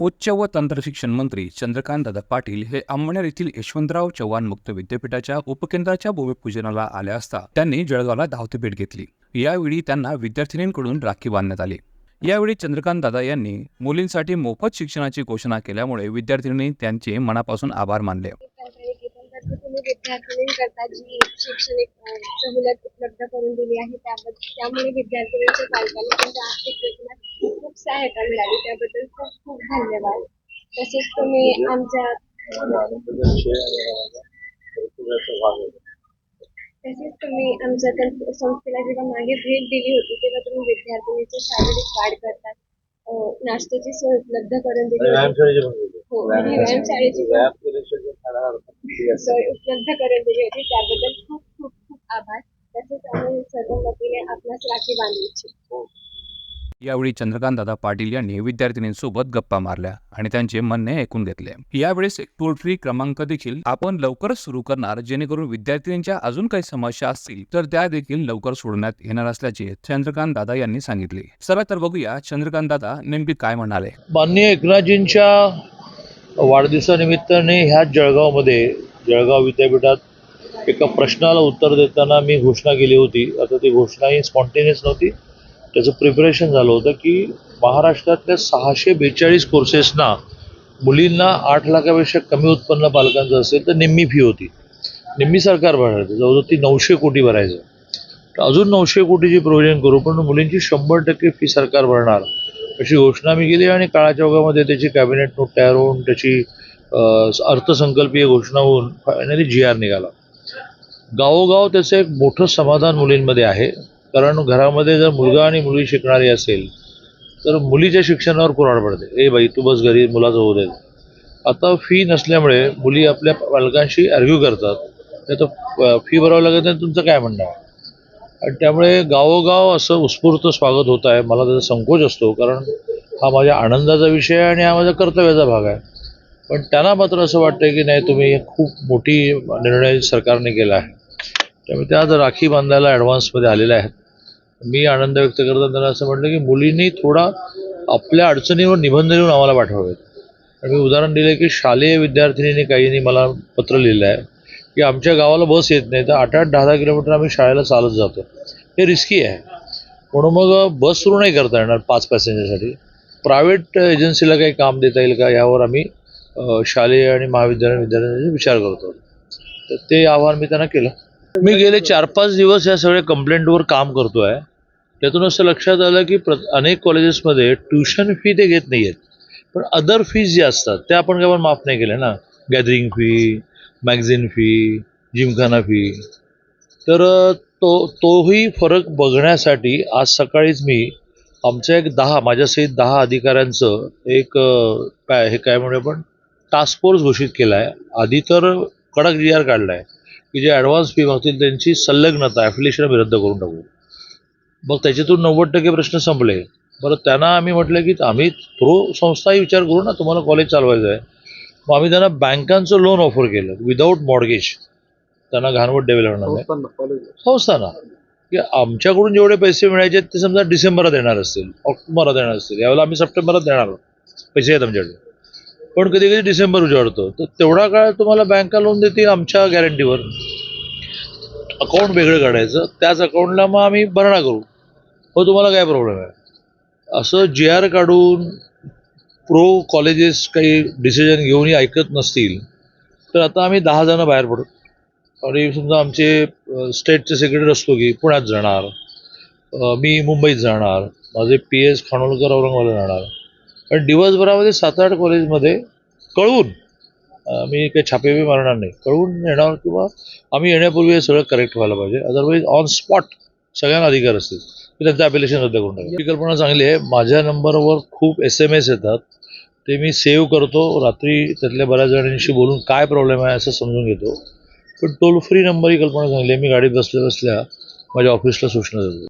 उच्च व तंत्रशिक्षण मंत्री चंद्रकांत दादा पाटील हे अंमनेर येथील यशवंतराव चव्हाण मुक्त विद्यापीठाच्या उपकेंद्राच्या भूमिपूजनाला आले असता त्यांनी जळगावला धावती भेट घेतली. यावेळी त्यांना विद्यार्थिनींकडून राखी बांधण्यात आली. यावेळी चंद्रकांत दादा यांनी मुलींसाठी मोफत शिक्षणाची घोषणा केल्यामुळे विद्यार्थिनी त्यांचे मनापासून आभार मानले. विद्यार्थिनींकरता जी शैक्षणिक सवलत उपलब्ध करून दिली आहे त्यामुळे विद्यार्थिनींच्या पालकांना आर्थिक सहायता मिळाली त्याबद्दल खूप खूप धन्यवाद. तसेच तुम्ही आमच्या तसेच तुम्ही आमच्या संस्थेला जेव्हा मागे भेट दिली होती तेव्हा तुम्ही विद्यार्थिनीची शारीरिक वाढ करतात नाश्त्याची सोय उपलब्ध करून दिली हो व्यायामशाळेची सोय उपलब्ध करून दिली होती. त्याबद्दल खूप खूप खूप आभार. तसेच आम्ही सर्व वतीने आपणास राखी बांधू इच्छितो. यावेळी चंद्रकांत दादा पाटील यांनी विद्यार्थिनींसोबत गप्पा मारल्या आणि त्यांचे म्हणणे ऐकून घेतले. यावेळेस एक टोल फ्री क्रमांक देखील आपण लवकरच सुरू करणार जेणेकरून विद्यार्थिनींच्या अजून काही समस्या असतील तर त्या देखील लवकर सोडण्यात येणार असल्याचे चंद्रकांत दादा यांनी सांगितले. चला तर बघूया चंद्रकांत दादा नेमके काय म्हणाले. माननीय एकनाथजींच्या वाढदिवसानिमित्ताने ह्या जळगावमध्ये जळगाव विद्यापीठात एका प्रश्नाला उत्तर देताना मी घोषणा केली होती. आता ती घोषणा ही स्पॉन्टेनियस नव्हती. त्याचं प्रिपरेशन झालं होतं की महाराष्ट्रातल्या सहाशे बेचाळीस कोर्सेसना मुलींना आठ लाखापेक्षा कमी उत्पन्न पालकांचं असेल तर निम्मी फी होती. निम्मी सरकार भरायचं. जवळजवळ ती नऊशे कोटी भरायचं. तर अजून नऊशे कोटीची प्रोव्हिजन करू पण मुलींची शंभर टक्के फी सरकार भरणार. अशी घोषणा मी केली आणि काळाच्या ओघामध्ये त्याची कॅबिनेट नोट तयार होऊन त्याची अर्थसंकल्पीय घोषणा होऊन फायनली जी आर निघाला. गावोगाव त्याचं एक मोठं समाधान मुलींमध्ये आहे. कारण घरामध्ये जर मुलगा आणि मुलगी शिकणारी असेल तर मुलीच्या शिक्षणावर कुराड पडते ए बाई तू बस घरी मुलाचं होऊ दे. आता फी नसल्यामुळे मुली आपल्या पालकांशी आर्ग्यू करतात. नाही तर फी भरावं लागत नाही तुमचं काय म्हणणं आहे? आणि त्यामुळे गावोगाव असं उत्स्फूर्त स्वागत होत आहे. मला त्याचा संकोच असतो कारण हा माझ्या आनंदाचा विषय आहे आणि हा माझ्या कर्तव्याचा भाग आहे. पण त्यांना मात्र असं वाटतं की नाही तुम्ही खूप मोठी निर्णय सरकारने केला आहे. त्यामुळे त्या आज राखी बांधायला ॲडव्हान्समध्ये आलेल्या आहेत. मी आनंद व्यक्त करताना त्यांना असं म्हटलं की मुलींनी थोडा आपल्या अडचणीवर निबंध लिहून आम्हाला पाठवावेत. आणि मी उदाहरण दिलं की शालेय विद्यार्थिनींनी काहींनी मला पत्र लिहिलं आहे की आमच्या गावाला बस येत नाही तर आठ आठ दहा दहा किलोमीटर आम्ही शाळेला चालत जातो. हे रिस्की आहे. म्हणून मग बस सुरू नाही करता येणार पाच पॅसेंजरसाठी. प्रायव्हेट एजन्सीला काही काम देता येईल का यावर आम्ही शालेय आणि महाविद्यालय विद्यार्थ्यांचा विचार करतो. तर ते आव्हान मी त्यांना केलं. मी गेले चार पाच दिवस या सगळ्या कंप्लेंटवर काम करतोय. त्यातून असं लक्षात आलं की प्र अनेक कॉलेजेसमध्ये ट्युशन फी ते घेत नाही आहेत पण अदर फीज ज्या असतात त्या आपण काय माफ नाही केल्या ना. Gathering fee magazine fee gymkhana fee तर तो तोही फरक बघण्यासाठी आज सकाळीच मी आमच्या एक दहा माझ्यासहित दहा अधिकाऱ्यांचं एक काय हे काय म्हणूया आपण टास्क फोर्स घोषित केला आहे आधी तर कडक जी आर काढला आहे की जे ॲडव्हान्स फी मागतील त्यांची संलग्नता ॲफिलिएशन आम्ही रद्द करून टाकू. मग त्याच्यातून नव्वद टक्के प्रश्न संपले. बरं त्यांना आम्ही म्हटलं की आम्ही प्रो संस्थाही विचार करू ना तुम्हाला कॉलेज चालवायचं आहे. मग आम्ही त्यांना बँकांचं लोन ऑफर केलं विदाऊट मॉर्गेज त्यांना घाणवट द्यावी लागणार नाही. संस्थांना की आमच्याकडून जेवढे पैसे मिळायचे ते समजा डिसेंबरात येणार असतील ऑक्टोबरात येणार असतील. यावेळेला आम्ही सप्टेंबरात देणार. पैसे आहेत आमच्याकडे. पण कधी कधी डिसेंबर उजाडतो. तर तेवढा काळ तुम्हाला बँका लोन देतील आमच्या गॅरंटीवर अकाउंट वेगळं काढायचं. त्याच अकाउंटला मग आम्ही भरणा करू. हो तुम्हाला काय प्रॉब्लेम आहे? असं जे आर काढून प्रो कॉलेजेस काही डिसिजन घेऊनही ऐकत नसतील तर आता आम्ही दहा जणं बाहेर पडू. आणि समजा आमचे स्टेटचे सेक्रेटरी असतो की पुण्यात जाणार. मी मुंबईत जाणार. माझे पी एस खानोलकर औरंगाबादला जाणार. कारण दिवसभरामध्ये सात आठ कॉलेजमध्ये कळवून मी काही छापेबी मारणार नाही. कळवून येणार किंवा आम्ही येण्यापूर्वी हे सगळं करेक्ट व्हायला पाहिजे. अदरवाईज ऑन स्पॉट सगळ्यांना अधिकार असतील. की त्यांचं ॲप्लिकेशन रद्द करून टाकतो ही कल्पना चांगली आहे माझ्या नंबरवर खूप एस एम एस येतात. ते मी सेव्ह करतो. रात्री त्यातल्या बऱ्याच जणांशी बोलून काय प्रॉब्लेम आहे असं समजून घेतो. पण टोल फ्री नंबर ही कल्पना चांगली आहे. मी गाडीत बसल्या बसल्या माझ्या ऑफिसला सूचना देतो.